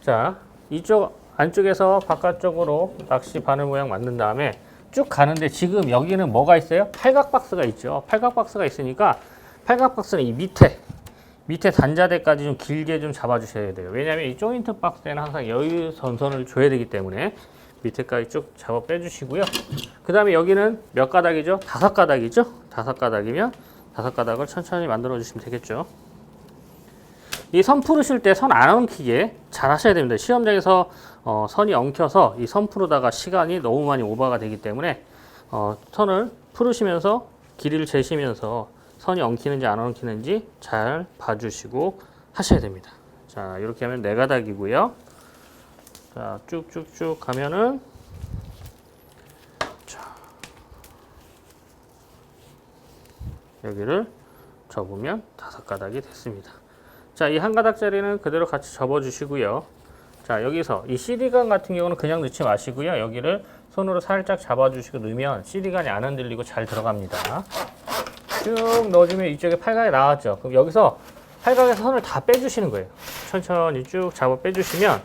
자, 이쪽 안쪽에서 바깥쪽으로 낚시 바늘 모양 만든 다음에 쭉 가는데 지금 여기는 뭐가 있어요? 팔각 박스가 있죠. 팔각 박스가 있으니까 팔각 박스는 이 밑에 밑에 단자대까지 좀 길게 좀 잡아주셔야 돼요. 왜냐하면 이 조인트 박스에는 항상 여유 전선을 줘야 되기 때문에 밑에까지 쭉 잡아 빼주시고요. 그 다음에 여기는 몇 가닥이죠? 다섯 가닥이죠? 다섯 가닥이면 다섯 가닥을 천천히 만들어 주시면 되겠죠. 이 선 풀으실 때 선 안 엉키게 잘 하셔야 됩니다. 시험장에서 어, 선이 엉켜서 이 선 풀으다가 시간이 너무 많이 오버가 되기 때문에 어, 선을 풀으시면서 길이를 재시면서 선이 엉키는지 안 엉키는지 잘 봐주시고 하셔야 됩니다. 자 이렇게 하면 네 가닥이고요. 자 쭉쭉쭉 가면은 자 여기를 접으면 다섯 가닥이 됐습니다. 자, 이 한 가닥짜리는 그대로 같이 접어주시고요. 자, 여기서 이 CD간 같은 경우는 그냥 넣지 마시고요. 여기를 손으로 살짝 잡아주시고 넣으면 CD간이 안 흔들리고 잘 들어갑니다. 쭉 넣어주면 이쪽에 팔각이 나왔죠. 그럼 여기서 팔각에서 선을 다 빼주시는 거예요. 천천히 쭉 잡아 빼주시면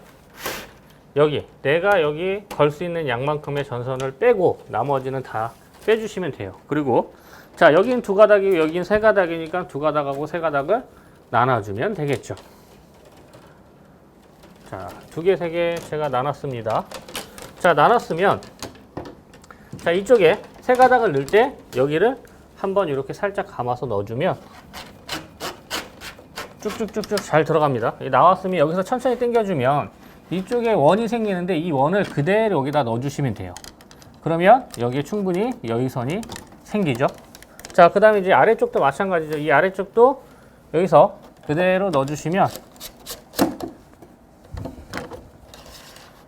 여기 내가 여기 걸 수 있는 양만큼의 전선을 빼고 나머지는 다 빼주시면 돼요. 그리고 자 여기는 두 가닥이고 여기는 세 가닥이니까 두 가닥하고 세 가닥을 나눠주면 되겠죠. 자, 두 개, 세 개 제가 나눴습니다. 자, 나눴으면 자, 이쪽에 세 가닥을 넣을 때 여기를 한번 이렇게 살짝 감아서 넣어주면 쭉쭉쭉쭉 잘 들어갑니다. 이 나왔으면 여기서 천천히 당겨주면 이쪽에 원이 생기는데 이 원을 그대로 여기다 넣어주시면 돼요. 그러면 여기에 충분히 여기선이 생기죠. 자, 그 다음에 이제 아래쪽도 마찬가지죠. 이 아래쪽도 여기서 그대로 넣어주시면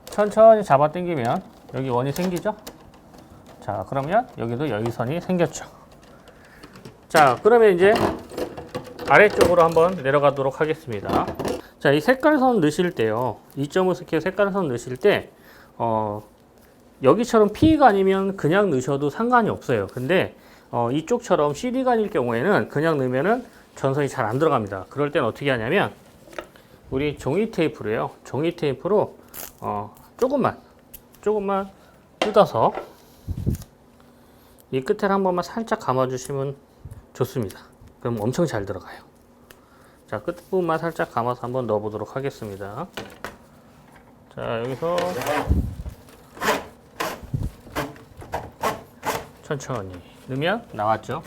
천천히 잡아 당기면 여기 원이 생기죠? 자, 그러면 여기도 여기선이 생겼죠. 자, 그러면 이제 아래쪽으로 한번 내려가도록 하겠습니다. 자, 이 색깔선 넣으실 때요. 2.5 스케일 색깔선 넣으실 때, 어, 여기처럼 P가 아니면 그냥 넣으셔도 상관이 없어요. 근데 어, 이쪽처럼 CD간일 경우에는 그냥 넣으면은 전선이 잘 안 들어갑니다. 그럴 땐 어떻게 하냐면 우리 종이 테이프로요. 종이 테이프로 어, 조금만 조금만 뜯어서 이 끝을 한 번만 살짝 감아주시면 좋습니다. 그럼 엄청 잘 들어가요. 자 끝부분만 살짝 감아서 한번 넣어보도록 하겠습니다. 자 여기서 천천히 넣으면 나왔죠.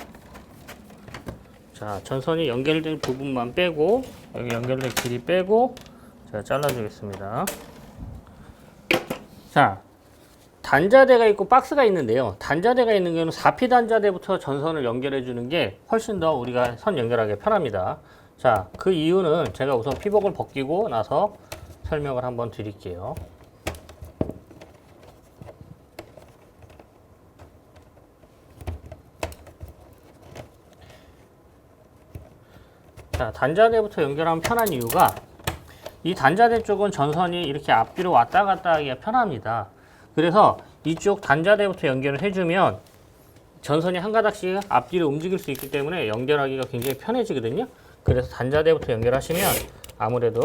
자, 전선이 연결된 부분만 빼고 여기 연결된 길이 빼고 제가 잘라주겠습니다. 자, 단자대가 있고 박스가 있는데요. 단자대가 있는 경우는 4P 단자대부터 전선을 연결해 주는 게 훨씬 더 우리가 선 연결하기 편합니다. 자, 그 이유는 제가 우선 피복을 벗기고 나서 설명을 한번 드릴게요. 자, 단자대부터 연결하면 편한 이유가 이 단자대 쪽은 전선이 이렇게 앞뒤로 왔다 갔다 하기가 편합니다. 그래서 이쪽 단자대부터 연결을 해주면 전선이 한 가닥씩 앞뒤로 움직일 수 있기 때문에 연결하기가 굉장히 편해지거든요. 그래서 단자대부터 연결하시면 아무래도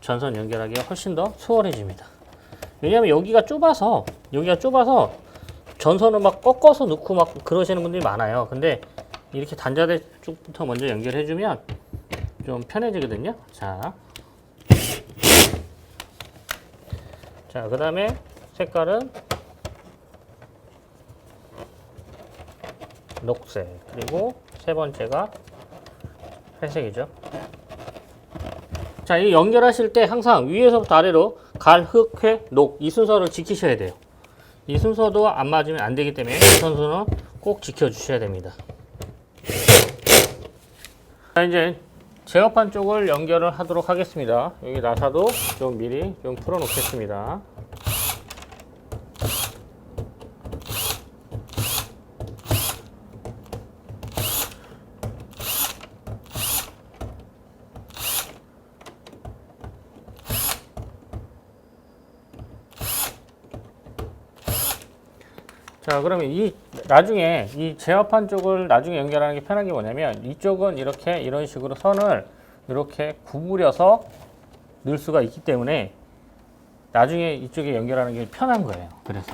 전선 연결하기가 훨씬 더 수월해집니다. 왜냐하면 여기가 좁아서 여기가 좁아서 전선을 막 꺾어서 넣고 막 그러시는 분들이 많아요. 근데 이렇게 단자대 쪽부터 먼저 연결해주면 좀 편해지거든요. 자, 자, 그 다음에 색깔은 녹색 그리고 세 번째가 회색이죠. 자, 이 연결하실 때 항상 위에서부터 아래로 갈, 흑, 회, 녹 이 순서를 지키셔야 돼요. 이 순서도 안 맞으면 안 되기 때문에 이 순서는 꼭 지켜주셔야 됩니다. 자, 이제 제어판 쪽을 연결을 하도록 하겠습니다. 여기 나사도 좀 미리 좀 풀어 놓겠습니다. 자, 그러면 이 나중에 이 제어판 쪽을 나중에 연결하는 게 편한 게 뭐냐면 이쪽은 이렇게 이런 식으로 선을 이렇게 구부려서 넣을 수가 있기 때문에 나중에 이쪽에 연결하는 게 편한 거예요. 그래서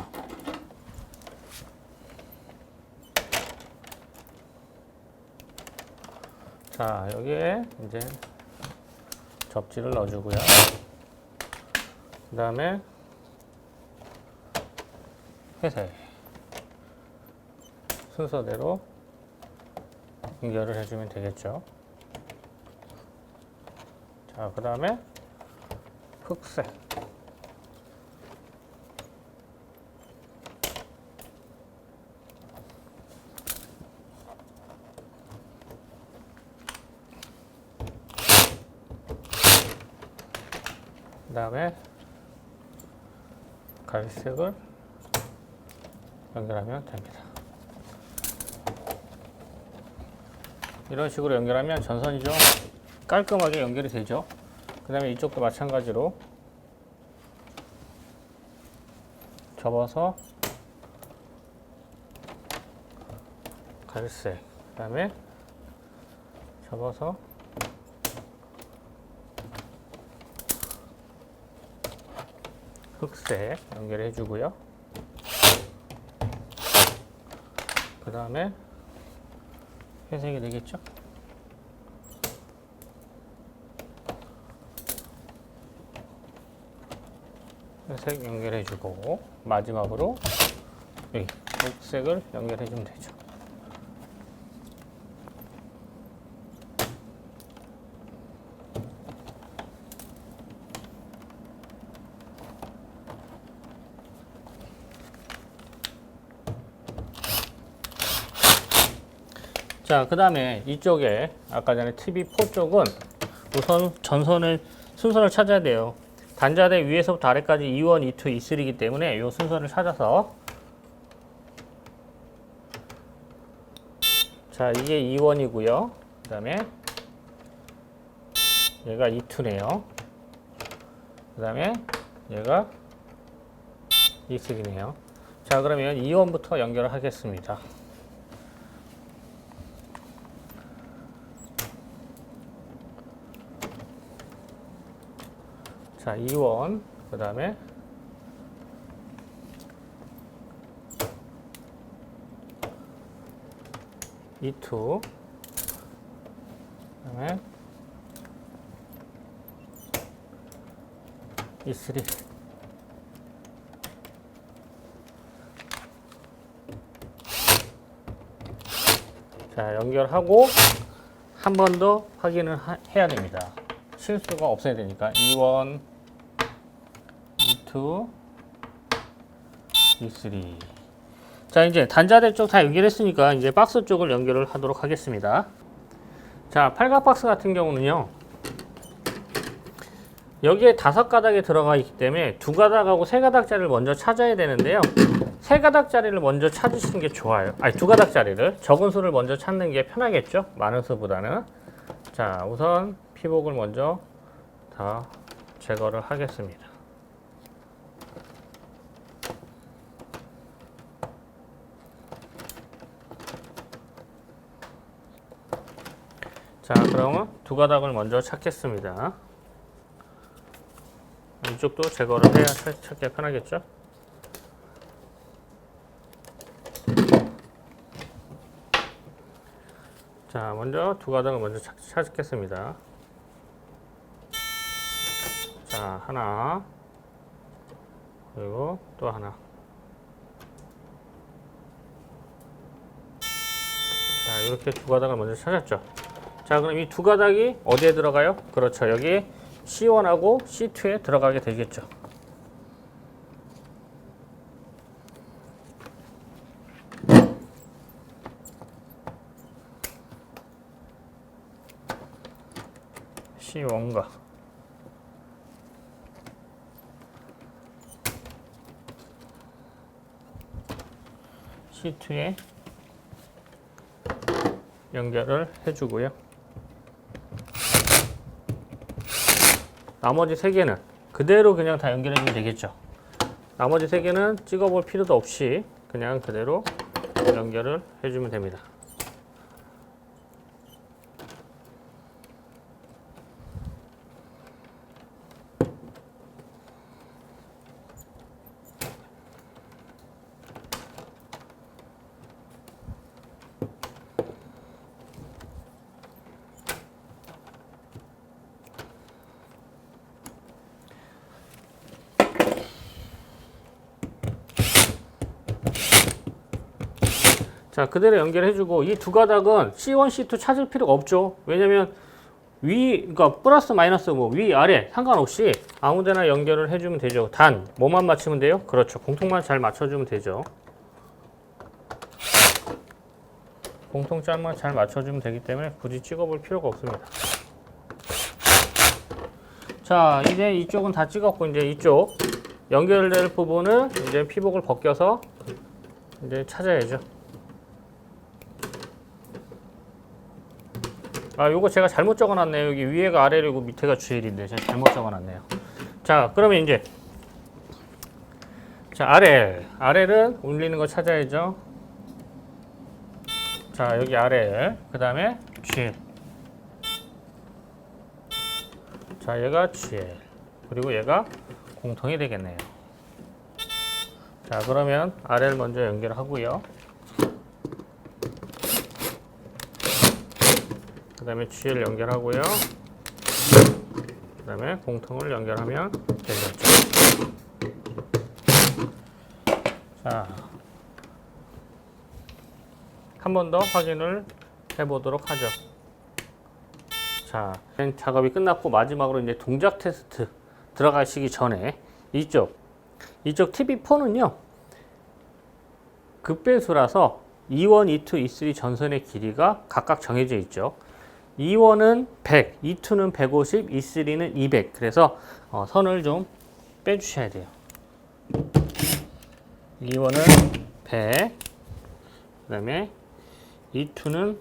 자 여기에 이제 접지를 넣어주고요. 그 다음에 회색 순서대로 연결을 해주면 되겠죠. 자, 그 다음에 흑색. 그 다음에 갈색을 연결하면 됩니다. 이런 식으로 연결하면 전선이 좀 깔끔하게 연결이 되죠. 그 다음에 이쪽도 마찬가지로 접어서 갈색 그 다음에 접어서 흑색 연결해 주고요. 그 다음에 회색이 되겠죠? 회색 연결해주고 마지막으로 여기 녹색을 연결해주면 되죠. 자, 그 다음에 이쪽에 아까 전에 TV4 쪽은 우선 전선을 순서를 찾아야 돼요. 단자대 위에서부터 아래까지 E1, E2, E3이기 때문에 이 순서를 찾아서 자, 이게 E1이고요. 그 다음에 얘가 E2네요. 그 다음에 얘가 E3네요. 자, 그러면 E1부터 연결을 하겠습니다. 자, 2원. 그 다음에 E2 그다음에 E3 자 연결하고 한 번 더 확인을 하, 해야 됩니다 실수가 없어야 되니까 E1 2. 자, 이제 단자대 쪽 다 연결했으니까 이제 박스 쪽을 연결을 하도록 하겠습니다. 자, 팔각 박스 같은 경우는요. 여기에 다섯 가닥이 들어가 있기 때문에 두 가닥하고 세 가닥짜리를 먼저 찾아야 되는데요. 세 가닥짜리를 먼저 찾으시는 게 좋아요. 아니, 두 가닥짜리를. 적은 수를 먼저 찾는 게 편하겠죠? 많은 수보다는. 자, 우선 피복을 먼저 다 제거를 하겠습니다. 자, 그러면 두 가닥을 먼저 찾겠습니다. 이쪽도 제거를 해야 찾- 찾기가 편하겠죠? 자, 먼저 두 가닥을 먼저 찾, 찾겠습니다. 자, 하나. 그리고 또 하나. 자, 이렇게 두 가닥을 먼저 찾았죠. 자, 그럼 이 두 가닥이 어디에 들어가요? 그렇죠. 여기 C1하고 C2에 들어가게 되겠죠. C1과 C2에 연결을 해주고요. 나머지 세 개는 그대로 그냥 다 연결해 주면 되겠죠. 나머지 세 개는 찍어 볼 필요도 없이 그냥 그대로 연결을 해주면 됩니다. 자, 그대로 연결해주고 이 두 가닥은 C1, C2 찾을 필요가 없죠. 왜냐면 위, 그러니까 플러스 마이너스 뭐 위, 아래 상관없이 아무데나 연결을 해주면 되죠. 단 뭐만 맞추면 돼요? 그렇죠. 공통만 잘 맞춰주면 되죠. 공통점만 잘 맞춰주면 되기 때문에 굳이 찍어볼 필요가 없습니다. 자, 이제 이쪽은 다 찍었고 이제 이쪽 연결될 부분을 이제 피복을 벗겨서 이제 찾아야죠. 아, 요거 제가 잘못 적어놨네요. 여기 위에가 아래이고 밑에가 주일인데 제가 잘못 적어놨네요. 자, 그러면 이제 자 아래 아래를 올리는 거 찾아야죠. 자 여기 아래 그 다음에 주일. 자 얘가 주일 그리고 얘가 공통이 되겠네요. 자 그러면 아래를 먼저 연결하고요. 그 다음에 G를 연결하고요. 그 다음에 공통을 연결하면 되겠죠. 자, 한 번 더 확인을 해보도록 하죠. 자, 작업이 끝났고 마지막으로 이제 동작 테스트 들어가시기 전에 이쪽 이쪽 TV4는요 급배수라서 E1, E2, E3 전선의 길이가 각각 정해져 있죠. E1은 100, E2는 150, E3는 200. 그래서 어, 선을 좀 빼주셔야 돼요. E1은 100, 그 다음에 E2는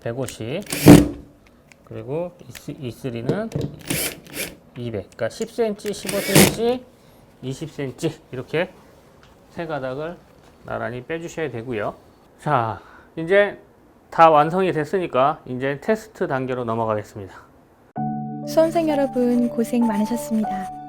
150, 그리고 E3는 200. 그러니까 10cm, 15cm, 20cm 이렇게 세 가닥을 나란히 빼주셔야 되고요. 자, 이제 다 완성이 됐으니까 이제 테스트 단계로 넘어가겠습니다. 수험생 여러분 고생 많으셨습니다.